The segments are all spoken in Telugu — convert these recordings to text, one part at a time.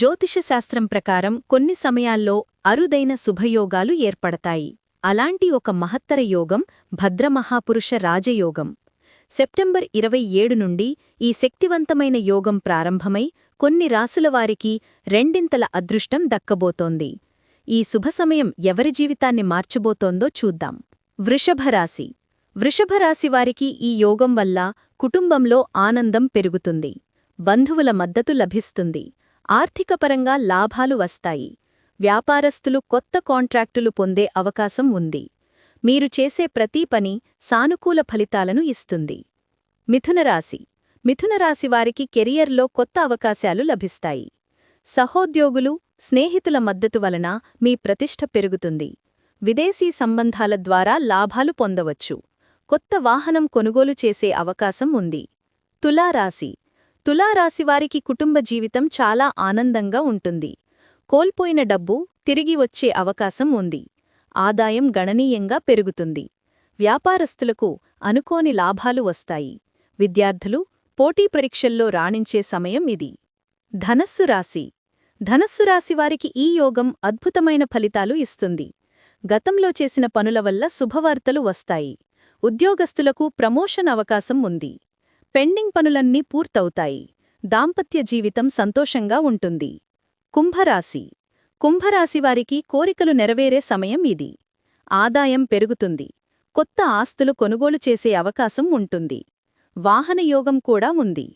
జ్యోతిషశాస్త్రం ప్రకారం కొన్ని సమయాల్లో అరుదైన శుభయోగాలు ఏర్పడతాయి. అలాంటి ఒక మహత్తర యోగం భద్రమహాపురుష రాజయోగం. సెప్టెంబర్ ఇరవై ఏడు నుండి ఈ శక్తివంతమైన యోగం ప్రారంభమై కొన్ని రాసులవారికి రెండింతల అదృష్టం దక్కబోతోంది. ఈ శుభ సమయం ఎవరి జీవితాన్ని మార్చబోతోందో చూద్దాం. వృషభరాశి వృషభరాశివారికి ఈ యోగం వల్ల కుటుంబంలో ఆనందం పెరుగుతుంది. బంధువుల మద్దతు లభిస్తుంది. ఆర్థికపరంగా లాభాలు వస్తాయి. వ్యాపారస్తులు కొత్త కాంట్రాక్టులు పొందే అవకాశం ఉంది. మీరు చేసే ప్రతి పని సానుకూల ఫలితాలను ఇస్తుంది. మిథునరాశి మిథునరాశి వారికి కెరియర్లో కొత్త అవకాశాలు లభిస్తాయి. సహోద్యోగులు స్నేహితుల మద్దతు వలన మీ ప్రతిష్ట పెరుగుతుంది. విదేశీ సంబంధాల ద్వారా లాభాలు పొందవచ్చు. కొత్త వాహనం కొనుగోలు చేసే అవకాశం ఉంది. తులారాశి. తులారాశివారికి కుటుంబ జీవితం చాలా ఆనందంగా ఉంటుంది. కోల్పోయిన డబ్బు తిరిగి వచ్చే అవకాశం ఉంది. ఆదాయం గణనీయంగా పెరుగుతుంది. వ్యాపారస్తులకు అనుకోని లాభాలు వస్తాయి. విద్యార్థులు పోటీ పరీక్షల్లో రాణించే సమయం ఇది. ధనస్సు రాశి. ధనస్సు రాశివారికి ఈ యోగం అద్భుతమైన ఫలితాలు ఇస్తుంది. గతంలో చేసిన పనుల వల్ల శుభవార్తలు వస్తాయి. ఉద్యోగస్తులకు ప్రమోషన్ అవకాశం ఉంది. పెండింగ్ పనులన్నీ పూర్తవుతాయి. దాంపత్య జీవితం సంతోషంగా ఉంటుంది. కుంభరాశి. కుంభరాశివారికి కోరికలు నెరవేరే సమయం ఇది. ఆదాయం పెరుగుతుంది. కొత్త ఆస్తులు కొనుగోలు చేసే అవకాశం ఉంటుంది. వాహనయోగం కూడా ఉంది.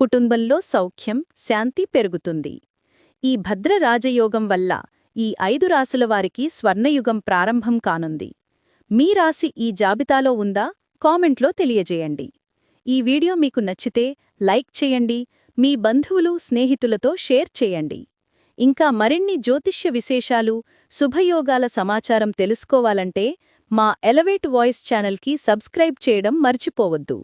కుటుంబంలో సౌఖ్యం శాంతి పెరుగుతుంది. ఈ భద్ర రాజయోగం వల్ల ఈ ఐదు రాసుల వారికి స్వర్ణయుగం ప్రారంభం కానుంది. మీ రాశి ఈ జాబితాలో ఉందా? కామెంట్లో తెలియజేయండి. ఈ వీడియో మీకు నచ్చితే లైక్ చేయండి మీ బంధువులు స్నేహితులతో షేర్ చేయండి. ఇంకా మరిన్ని జ్యోతిష్య విశేషాలు శుభయోగాల సమాచారం తెలుసుకోవాలంటే మా ఎలవేట్ వాయిస్ ఛానల్కి సబ్స్క్రైబ్ చేయడం మర్చిపోవద్దు.